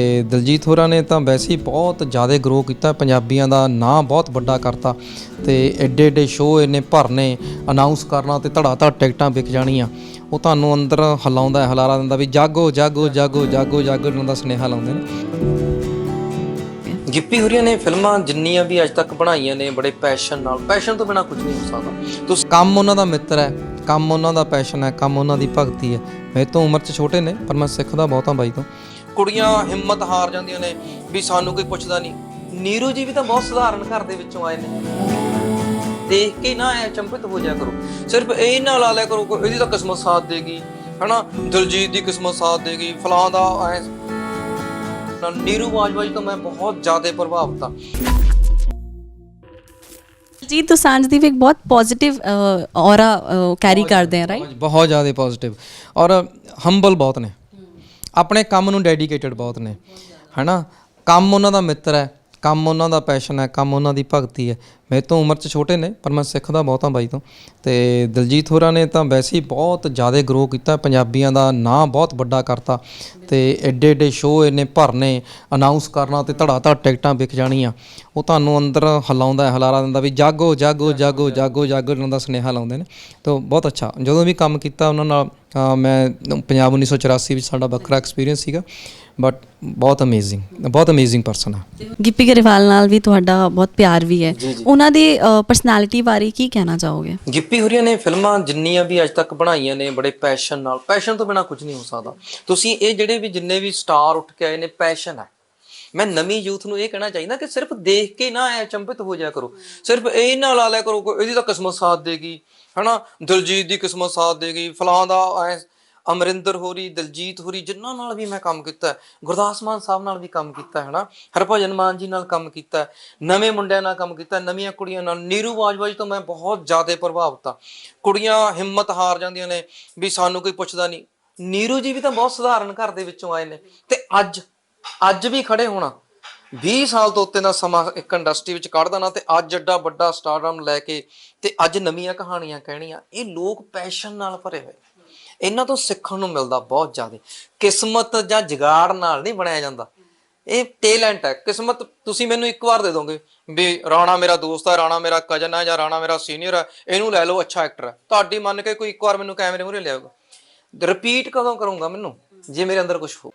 ਤੇ ਦਲਜੀਤ ਹੋਰਾਂ ਨੇ ਤਾਂ ਵੈਸੇ ਹੀ ਬਹੁਤ ਜ਼ਿਆਦਾ ਗਰੋ ਕੀਤਾ ਪੰਜਾਬੀਆਂ ਦਾ ਨਾਂ ਬਹੁਤ ਵੱਡਾ ਕਰਤਾ ਤੇ ਐਡੇ ਐਡੇ ਸ਼ੋਅ ਇਹਨੇ ਭਰਨੇ ਅਨਾਉਂਸ ਕਰਨਾ ਤੇ ਧੜਾ ਧੜ ਟਿਕਟਾਂ ਵਿਕ ਜਾਣੀਆਂ। ਉਹ ਤੁਹਾਨੂੰ ਅੰਦਰ ਹਲਾਉਂਦਾ ਹੈ, ਹਲਾਰਾ ਦਿੰਦਾ ਵੀ ਜਾਗੋ ਜਾਗੋ ਜਾਗੋ ਜਾਗੋ ਜਾਗੋ ਇਹਨਾਂ ਦਾ ਸੁਨੇਹਾ ਲਾਉਂਦੇ ਨੇ। ਗਿੱਪੀ ਹੁਰੀਆਂ ਨੇ ਫਿਲਮਾਂ ਜਿੰਨੀਆਂ ਵੀ ਅੱਜ ਤੱਕ ਬਣਾਈਆਂ ਨੇ ਬੜੇ ਪੈਸ਼ਨ ਨਾਲ ਪੈਸ਼ਨ ਤੋਂ ਬਿਨਾ ਕੁਝ ਨਹੀਂ ਹੋ ਸਕਦਾ। ਤੁਸੀਂ ਕੰਮ ਉਹਨਾਂ ਦਾ ਮਿੱਤਰ ਹੈ ਕੰਮ ਉਹਨਾਂ ਦਾ ਪੈਸ਼ਨ ਹੈ ਕੰਮ ਉਹਨਾਂ ਦੀ ਭਗਤੀ ਹੈ। ਮੇਰੇ ਤੋਂ ਉਮਰ 'ਚ ਛੋਟੇ ਨੇ ਪਰ ਮੈਂ ਸਿੱਖਦਾ ਬਹੁਤਾਂ ਬਾਈ ਤੋਂ। ਕੁੜੀਆਂ ਹਿੰਮਤ ਹਾਰ ਜਾਂਦੀਆਂ ਨੇ ਵੀ ਸਾਨੂੰ ਕੋਈ ਪੁੱਛਦਾ ਨਹੀਂ। ਨੀਰੂ ਜੀ ਵੀ ਤਾਂ ਬਹੁਤ ਸਧਾਰਨ ਘਰ ਦੇ ਵਿੱਚੋਂ ਆਏ ਨੇ। ਦੇਖ ਕੇ ਨਾ ਐ ਚੰਪਿਤ ਹੋ ਜਾ ਕਰੋ। ਸਿਰਫ ਇਹ ਨਾ ਲਾ ਲਿਆ ਕਰੋ ਕੋਈ ਇਹਦੀ ਤਾਂ ਕਿਸਮਤ ਸਾਥ ਦੇਗੀ ਹਨਾ? ਦਲਜੀਤ ਦੀ ਕਿਸਮਤ ਸਾਥ ਦੇਗੀ ਫਲਾਂ ਦਾ ਐ ਨੀਰੂ ਬਾਜਵਾ ਜੀ ਤੋਂ ਮੈਂ ਬਹੁਤ ਜ਼ਿਆਦਾ ਪ੍ਰਭਾਵਿਤ ਹਾਂ ਜੀ ਦੋਸਾਂਝ ਦੀ ਵੀ ਇੱਕ ਬਹੁਤ ਪੋਜ਼ਿਟਿਵ ਔਰਾ ਕੈਰੀ ਕਰਦੇ ਆ ਰਾਈਟ ਬਹੁਤ ਜ਼ਿਆਦਾ ਪੋਜ਼ਿਟਿਵ ਔਰ ਹੰਬਲ ਬਹੁਤ ਨੇ। ਆਪਣੇ ਕੰਮ ਨੂੰ ਡੈਡੀਕੇਟਡ ਬਹੁਤ ਨੇ, ਹੈਨਾ? ਕੰਮ ਉਹਨਾਂ ਦਾ ਮਿੱਤਰ ਹੈ, ਕੰਮ ਉਹਨਾਂ ਦਾ ਪੈਸ਼ਨ ਹੈ, ਕੰਮ ਉਹਨਾਂ ਦੀ ਭਗਤੀ ਹੈ। ਮੇਰੇ ਤੋਂ ਉਮਰ 'ਚ ਛੋਟੇ ਨੇ ਪਰ ਮੈਂ ਸਿੱਖਦਾ ਬਹੁਤਾਂ ਬਾਈ ਤੋਂ। ਤੇ ਦਲਜੀਤ ਹੋਰਾਂ ਨੇ ਤਾਂ ਵੈਸੇ ਹੀ ਬਹੁਤ ਜ਼ਿਆਦਾ ਗਰੋ ਕੀਤਾ ਪੰਜਾਬੀਆਂ ਦਾ ਨਾਂ ਬਹੁਤ ਵੱਡਾ ਕਰਤਾ। ਤੇ ਐਡੇ ਐਡੇ ਸ਼ੋਅ ਇਹਨੇ ਭਰਨੇ ਅਨਾਉਂਸ ਕਰਨਾ ਤੇ ਧੜਾ ਧੜ ਟਿਕਟਾਂ ਵਿਕ ਜਾਣੀਆਂ। ਉਹ ਤੁਹਾਨੂੰ ਅੰਦਰ ਹਲਾਉਂਦਾ ਹੈ, ਹਲਾਰਾ ਦਿੰਦਾ ਵੀ ਜਾਗੋ ਜਾਗੋ ਜਾਗੋ ਜਾਗੋ ਜਾਗੋ ਇਹਨਾਂ ਦਾ ਸੁਨੇਹਾ ਲਾਉਂਦੇ ਨੇ। ਤਾਂ ਬਹੁਤ ਅੱਛਾ ਜਦੋਂ ਵੀ ਕੰਮ ਕੀਤਾ ਉਹਨਾਂ ਨਾਲ ਮੈਂ ਪੰਜਾਬ 1984 ਵਿੱਚ ਸਾਡਾ ਵੱਖਰਾ ਐਕਸਪੀਰੀਅੰਸ ਸੀਗਾ। ਬਟ ਬਹੁਤ ਅਮੇਜ਼ਿੰਗ ਬਹੁਤ ਅਮੇਜ਼ਿੰਗ ਪਰਸਨ ਹੈ ਗਿੱਪੀ ਗਰੇਵਾਲ ਨਾਲ ਵੀ ਤੁਹਾਡਾ ਬਹੁਤ ਪਿਆਰ ਵੀ ਹੈ। ਉਹਨਾਂ ਦੀ ਪਰਸਨੈਲਿਟੀ ਬਾਰੇ ਕੀ ਕਹਿਣਾ ਚਾਹੋਗੇ? ਗਿੱਪੀ ਹੁਰੀਆਂ ਨੇ ਫਿਲਮਾਂ ਜਿੰਨੀਆਂ ਵੀ ਅੱਜ ਤੱਕ ਬਣਾਈਆਂ ਨੇ, ਬੜੇ ਪੈਸ਼ਨ ਨਾਲ ਪੈਸ਼ਨ ਤੋਂ ਬਿਨਾ ਕੁਝ ਨਹੀਂ ਹੋ ਸਕਦਾ। ਤੁਸੀਂ ਇਹ ਜਿਹੜੇ ਵੀ ਜਿੰਨੇ ਵੀ ਸਟਾਰ ਉੱਠ ਕੇ ਆਏ ਨੇ ਪੈਸ਼ਨ ਹੈ। ਮੈਂ ਨਵੀਂ ਯੂਥ ਨੂੰ ਇਹ ਕਹਿਣਾ ਚਾਹੀਦਾ ਕਿ ਸਿਰਫ ਦੇਖ ਕੇ ਨਾ ਐ ਚੰਪਿਤ ਹੋ ਜਾ ਕਰੋ। ਸਿਰਫ ਇਹ ਨਾ ਲਾ ਲਿਆ ਕਰੋ ਇਹਦੀ ਤਾਂ ਕਿਸਮਤ ਸਾਥ ਦੇਗੀ, ਹਨਾ? ਦਿਲਜੀਤ ਦੀ ਕਿਸਮਤ ਸਾਥ ਦੇਗੀ ਫਲਾਂ ਦਾ ਐ ਅਮਰਿੰਦਰ ਹੋਰੀ ਦਿਲਜੀਤ ਹੋਰੀ ਜਿਨ੍ਹਾਂ ਨਾਲ ਵੀ ਮੈਂ ਕੰਮ ਕੀਤਾ ਗੁਰਦਾਸ ਮਾਨ ਸਾਹਿਬ ਨਾਲ ਵੀ ਕੰਮ ਕੀਤਾ ਹੈ ਨਾ ਹਰਭਜਨ ਮਾਨ ਜੀ ਨਾਲ ਕੰਮ ਕੀਤਾ ਨਵੇਂ ਮੁੰਡਿਆਂ ਨਾਲ ਕੰਮ ਕੀਤਾ ਨਵੀਆਂ ਕੁੜੀਆਂ ਨਾਲ। ਨੀਰੂ ਬਾਜਵਾ ਜੀ ਤੋਂ ਮੈਂ ਬਹੁਤ ਜ਼ਿਆਦਾ ਪ੍ਰਭਾਵਿਤ ਹਾਂ। ਕੁੜੀਆਂ ਹਿੰਮਤ ਹਾਰ ਜਾਂਦੀਆਂ ਨੇ ਵੀ ਸਾਨੂੰ ਕੋਈ ਪੁੱਛਦਾ ਨਹੀਂ। ਨੀਰੂ ਜੀ ਵੀ ਤਾਂ ਬਹੁਤ ਸਧਾਰਨ ਘਰ ਦੇ ਵਿੱਚੋਂ ਆਏ ਨੇ। ਤੇ ਅੱਜ ਅੱਜ ਵੀ ਖੜੇ ਹੋਣਾ। 20 ਸਾਲ ਤੋਂ ਉੱਤੇ ਦਾ ਸਮਾਂ ਇੱਕ ਇੰਡਸਟਰੀ ਵਿੱਚ ਕੱਢਦਾ ਨਾ, ਤੇ ਅੱਜ ਐਡਾ ਵੱਡਾ ਸਟਾਰਡਮ ਲੈ ਕੇ ਤੇ ਅੱਜ ਨਵੀਆਂ ਕਹਾਣੀਆਂ ਕਹਿਣੀਆਂ। ਇਹ ਲੋਕ ਪੈਸ਼ਨ ਨਾਲ ਭਰੇ ਹੋਏ ਇਹਨਾਂ ਤੋਂ ਸਿੱਖਣ ਨੂੰ ਮਿਲਦਾ ਬਹੁਤ ਜ਼ਿਆਦਾ। ਕਿਸਮਤ ਜਾਂ ਜਗਾੜ ਨਾਲ ਨਹੀਂ ਬਣਾਇਆ ਜਾਂਦਾ। ਇਹ ਟੈਲੈਂਟ ਹੈ। ਕਿਸਮਤ ਤੁਸੀਂ ਮੈਨੂੰ ਇੱਕ ਵਾਰ ਦੇ ਦੋਗੇ ਵੀ ਰਾਣਾ ਮੇਰਾ ਦੋਸਤ ਹੈ, ਰਾਣਾ ਮੇਰਾ ਕਜ਼ਨ ਹੈ ਜਾਂ ਰਾਣਾ ਮੇਰਾ ਸੀਨੀਅਰ ਹੈ, ਇਹਨੂੰ ਲੈ ਲਓ, ਅੱਛਾ ਐਕਟਰ ਹੈ। ਤੁਹਾਡੀ ਮੰਨ ਕੇ ਕੋਈ ਇੱਕ ਵਾਰ ਮੈਨੂੰ ਕੈਮਰੇ ਮੂਹਰੇ ਲਿਆਊਗਾ ਰਿਪੀਟ ਕਦੋਂ ਕਰੂੰਗਾ ਮੈਨੂੰ? ਜੇ ਮੇਰੇ ਅੰਦਰ ਕੁਝ ਹੋ